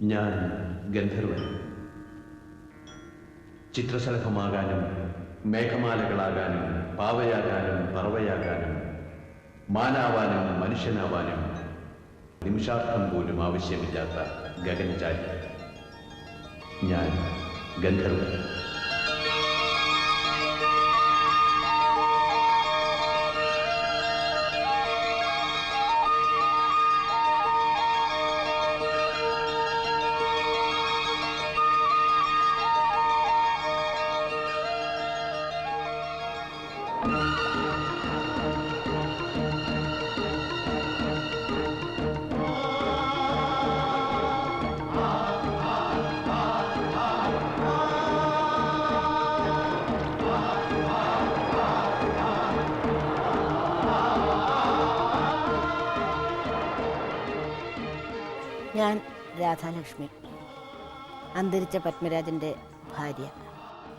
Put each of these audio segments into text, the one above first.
ഞാൻ ഗന്ധർവൻ. ചിത്രശലഭമാകാനും മേഘമാലകളാകാനും പാവയാകാനും പറവയാകാനും മാനാവാനും മനുഷ്യനാവാനും നിമിഷാർത്ഥം പോലും ആവശ്യമില്ലാത്ത ഗഗനചാരി ഞാൻ ഗന്ധർവൻ. ഞാൻ രാധാലക്ഷ്മി അന്തരിച്ച പത്മരാജന്റെ ഭാര്യ.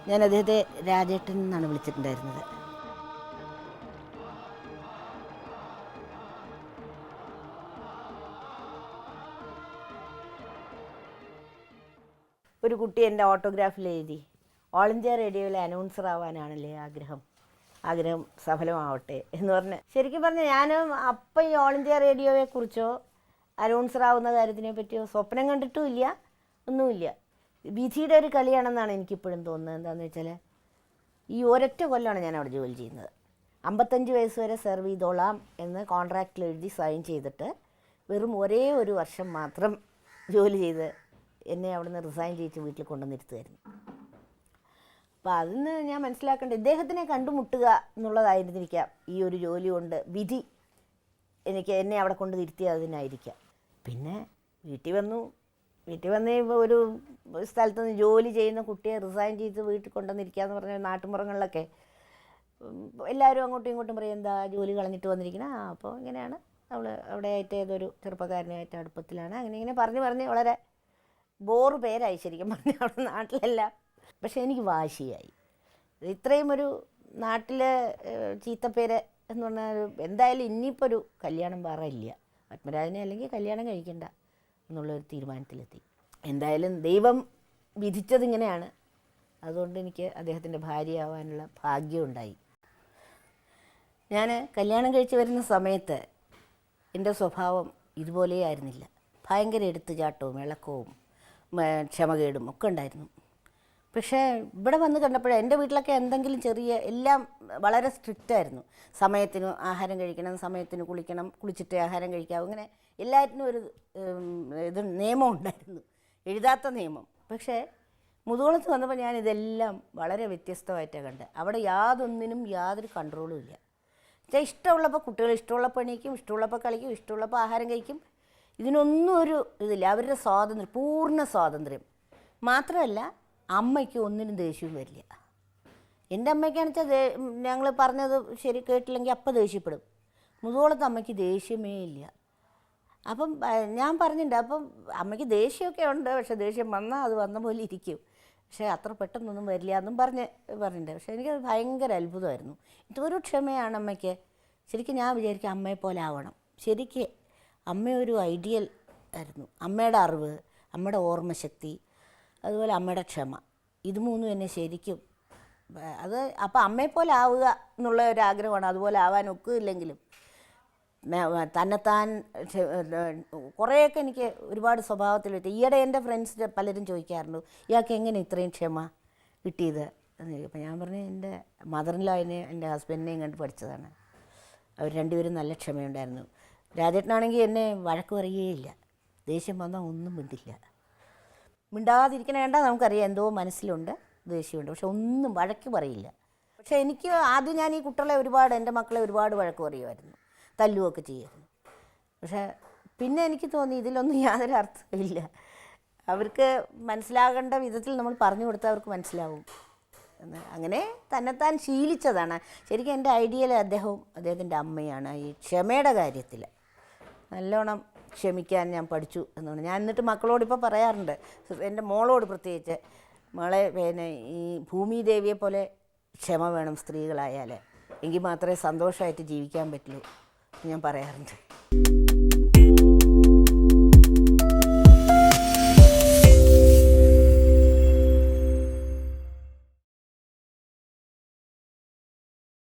ഞാൻ അദ്ദേഹത്തെ രാജേട്ടൻ എന്നാണ് വിളിച്ചിട്ടുണ്ടായിരുന്നത്. ഒരു കുട്ടി എന്റെ ഓട്ടോഗ്രാഫിൽ എഴുതി. ഓൾ ഇന്ത്യ റേഡിയോയിലെ അനൗൺസർ ആവാനാണല്ലേ ആഗ്രഹം. ആഗ്രഹം സഫലമാവട്ടെ എന്ന് പറഞ്ഞ്. ശരിക്കും പറഞ്ഞാൽ ഞാനും അപ്പം ഈ ഓൾ ഇന്ത്യ റേഡിയോയെ അനൗൺസർ ആവുന്ന കാര്യത്തിനെ പറ്റിയോ? സ്വപ്നം കണ്ടിട്ടും ഇല്ല ഒന്നുമില്ല. വിധിയുടെ ഒരു കളിയാണെന്നാണ് എനിക്കിപ്പോഴും തോന്നുന്നത്. എന്താണെന്ന് വെച്ചാൽ ഈ ഒരൊറ്റ കൊല്ലമാണ് ഞാൻ അവിടെ ജോലി ചെയ്യുന്നത്. അമ്പത്തഞ്ച് വയസ്സ് വരെ സെർവ് ചെയ്തോളാം എന്ന് കോൺട്രാക്റ്റിൽ എഴുതി സൈൻ ചെയ്തിട്ട് വെറും ഒരേ ഒരു വർഷം മാത്രം ജോലി ചെയ്ത് എന്നെ നിന്ന് റിസൈൻ ചെയ്യിച്ച് വീട്ടിൽ കൊണ്ടുവന്നിരുത്തുമായിരുന്നു അപ്പോൾ അതിന്ന് ഞാൻ മനസ്സിലാക്കേണ്ടത് ഇദ്ദേഹത്തിനെ കണ്ടുമുട്ടുക എന്നുള്ളതായിരുന്നിരിക്കാം ഈ ഒരു ജോലി കൊണ്ട് വിധി എനിക്ക് എന്നെ അവിടെ കൊണ്ട് ഇരുത്തിയതിനായിരിക്കാം. പിന്നെ വീട്ടിൽ വന്നു. വീട്ടിൽ വന്ന് ഒരു സ്ഥലത്ത് നിന്ന് ജോലി ചെയ്യുന്ന കുട്ടിയെ റിസൈൻ ചെയ്ത് വീട്ടിൽ കൊണ്ടുവന്നിരിക്കുക എന്ന് പറഞ്ഞാൽ നാട്ടുമ്പുറങ്ങളിലൊക്കെ എല്ലാവരും അങ്ങോട്ടും ഇങ്ങോട്ടും പറയും എന്താ ജോലി കളഞ്ഞിട്ട് വന്നിരിക്കണം? അപ്പോൾ ഇങ്ങനെയാണ്. അവൾ അവിടെ ആയിട്ട് ഏതൊരു ചെറുപ്പക്കാരനായിട്ട് അടുപ്പത്തിലാണ്. അങ്ങനെ ഇങ്ങനെ പറഞ്ഞ് പറഞ്ഞ് വളരെ ബോറ് പേരായി ശരിക്കും പറഞ്ഞ അവിടെ നാട്ടിലെല്ലാം. പക്ഷേ എനിക്ക് വാശിയായി. ഇത്രയും ഒരു നാട്ടിലെ ചീത്തപ്പേര് എന്ന് പറഞ്ഞാൽ എന്തായാലും ഇനിയിപ്പോൾ ഒരു കല്യാണം വേറെ ഇല്ല. പത്മരാജനെ അല്ലെങ്കിൽ കല്യാണം കഴിക്കണ്ട എന്നുള്ളൊരു തീരുമാനത്തിലെത്തി. എന്തായാലും ദൈവം വിധിച്ചതിങ്ങനെയാണ് അതുകൊണ്ട് എനിക്ക് അദ്ദേഹത്തിന്റെ ഭാര്യയാവാനുള്ള ഭാഗ്യമുണ്ടായി ഞാൻ കല്യാണം കഴിച്ച് വരുന്ന സമയത്ത് എന്റെ സ്വഭാവം ഇതുപോലെയായിരുന്നില്ല. ഭയങ്കര എടുത്തുചാട്ടവും ഇളക്കവും ക്ഷമകേടും ഒക്കെ ഉണ്ടായിരുന്നു. പക്ഷേ ഇവിടെ വന്ന് കണ്ടപ്പോഴേ എന്റെ വീട്ടിലൊക്കെ എന്തെങ്കിലും ചെറിയ എല്ലാം വളരെ സ്ട്രിക്റ്റ് ആയിരുന്നു. സമയത്തിന് ആഹാരം കഴിക്കണം സമയത്തിന് കുളിക്കണം കുളിച്ചിട്ട് ആഹാരം കഴിക്കാവും. അങ്ങനെ എല്ലാറ്റിനും ഒരു ഇത് നിയമം ഉണ്ടായിരുന്നു. എഴുതാത്ത നിയമം. പക്ഷേ മുതുകുളത്ത് വന്നപ്പോൾ ഞാൻ ഇതെല്ലാം വളരെ വ്യത്യസ്തമായിട്ടാണ് കണ്ടത്. അവിടെ യാതൊന്നിനും യാതൊരു കൺട്രോളും ഇല്ല. ഇഷ്ടമുള്ളപ്പോൾ കുട്ടികൾ ഇഷ്ടമുള്ള പണിക്കും ഇഷ്ടമുള്ളപ്പോൾ കളിക്കും ഇഷ്ടമുള്ളപ്പോൾ ആഹാരം കഴിക്കും. ഇതിനൊന്നും ഒരു ഇതില്ല. അവരുടെ സ്വാതന്ത്ര്യം പൂർണ സ്വാതന്ത്ര്യം. മാത്രമല്ല അമ്മയ്ക്ക് ഒന്നിനും ദേഷ്യവും വരില്ല. എന്റെ അമ്മയ്ക്കാണെന്ന് വെച്ചാൽ ഞങ്ങൾ പറഞ്ഞത് ശരി കേട്ടില്ലെങ്കിൽ അപ്പം ദേഷ്യപ്പെടും. മുതുകോളത്ത് അമ്മയ്ക്ക് ദേഷ്യമേ ഇല്ല. അപ്പം ഞാൻ പറഞ്ഞിട്ടുണ്ട് അപ്പം അമ്മയ്ക്ക് ദേഷ്യമൊക്കെ ഉണ്ട് പക്ഷെ ദേഷ്യം വന്നാൽ അത് വന്ന പോലെ ഇരിക്കും. പക്ഷേ അത്ര പെട്ടെന്നൊന്നും വരില്ല എന്നും പറഞ്ഞ് പറഞ്ഞിട്ടുണ്ട്. പക്ഷേ എനിക്കത് ഭയങ്കര അത്ഭുതമായിരുന്നു. ഇതൊരു ക്ഷമയാണ് അമ്മയ്ക്ക്. ശരിക്കും ഞാൻ വിചാരിക്കും അമ്മയെ പോലെ ആവണം. ശരിക്ക് അമ്മയൊരു ഐഡിയൽ ആയിരുന്നു. അമ്മയുടെ അറിവ് അമ്മയുടെ ഓർമ്മശക്തി അതുപോലെ അമ്മയുടെ ക്ഷമ. ഇത് മൂന്നും എന്നെ ശരിക്കും അത് അപ്പോൾ അമ്മയെപ്പോലെ ആവുക എന്നുള്ള ഒരു ആഗ്രഹമാണ് അതുപോലെ ആവാൻ ഒക്കില്ലെങ്കിലും തന്നെത്താൻ കുറേയൊക്കെ എനിക്ക് ഒരുപാട് സ്വഭാവത്തിൽ പറ്റി ഈയിടെ എന്റെ ഫ്രണ്ട്സ് പലരും ചോദിക്കാറുണ്ട് ഇയാൾക്ക് എങ്ങനെ ഇത്രയും ക്ഷമ കിട്ടിയത്? എന്ന് ചോദിക്കും. അപ്പം ഞാൻ പറഞ്ഞു എന്റെ മദറിൻലോയിനെ എന്റെ ഹസ്ബൻഡിനെയും കണ്ട് പഠിച്ചതാണ്. അവർ രണ്ടുപേരും നല്ല ക്ഷമയുണ്ടായിരുന്നു. രാജേട്ടനാണെങ്കിൽ എന്നെ വഴക്ക് പറയുകയില്ല. ദേഷ്യം വന്നാൽ ഒന്നും മിണ്ടില്ല. മിണ്ടാതിരിക്കണ വേണ്ട നമുക്കറിയാം എന്തോ മനസ്സിലുണ്ട് ദേഷ്യമുണ്ട്. പക്ഷെ ഒന്നും വഴക്ക് പറയില്ല. പക്ഷെ എനിക്ക് ആദ്യം ഞാൻ ഈ കുട്ടികളെ ഒരുപാട് എന്റെ മക്കളെ ഒരുപാട് വഴക്ക് പറയുമായിരുന്നു. തല്ലുമൊക്കെ ചെയ്യുമായിരുന്നു. പക്ഷെ പിന്നെ എനിക്ക് തോന്നി ഇതിലൊന്നും യാതൊരു അർത്ഥമില്ല അവർക്ക് മനസ്സിലാകേണ്ട വിധത്തിൽ നമ്മൾ പറഞ്ഞു കൊടുത്താൽ അവർക്ക് മനസ്സിലാവും. അങ്ങനെ തന്നെത്താൻ ശീലിച്ചതാണ്. ശരിക്കും എന്റെ ഐഡിയൽ അദ്ദേഹവും അദ്ദേഹത്തിന്റെ അമ്മയാണ് ഈ ക്ഷമയുടെ കാര്യത്തിൽ. നല്ലോണം ക്ഷമിക്കാൻ ഞാൻ പഠിച്ചു എന്നാണ് ഞാൻ എന്നിട്ട് മക്കളോട് ഇപ്പോൾ പറയാറുണ്ട് എന്റെ മോളോട് പ്രത്യേകിച്ച് മോളെ പിന്നെ ഈ ഭൂമിദേവിയെ പോലെ ക്ഷമ വേണം സ്ത്രീകളായാൽ എങ്കിൽ മാത്രമേ സന്തോഷമായിട്ട് ജീവിക്കാൻ പറ്റുള്ളൂ ഞാൻ പറയാറുണ്ട്.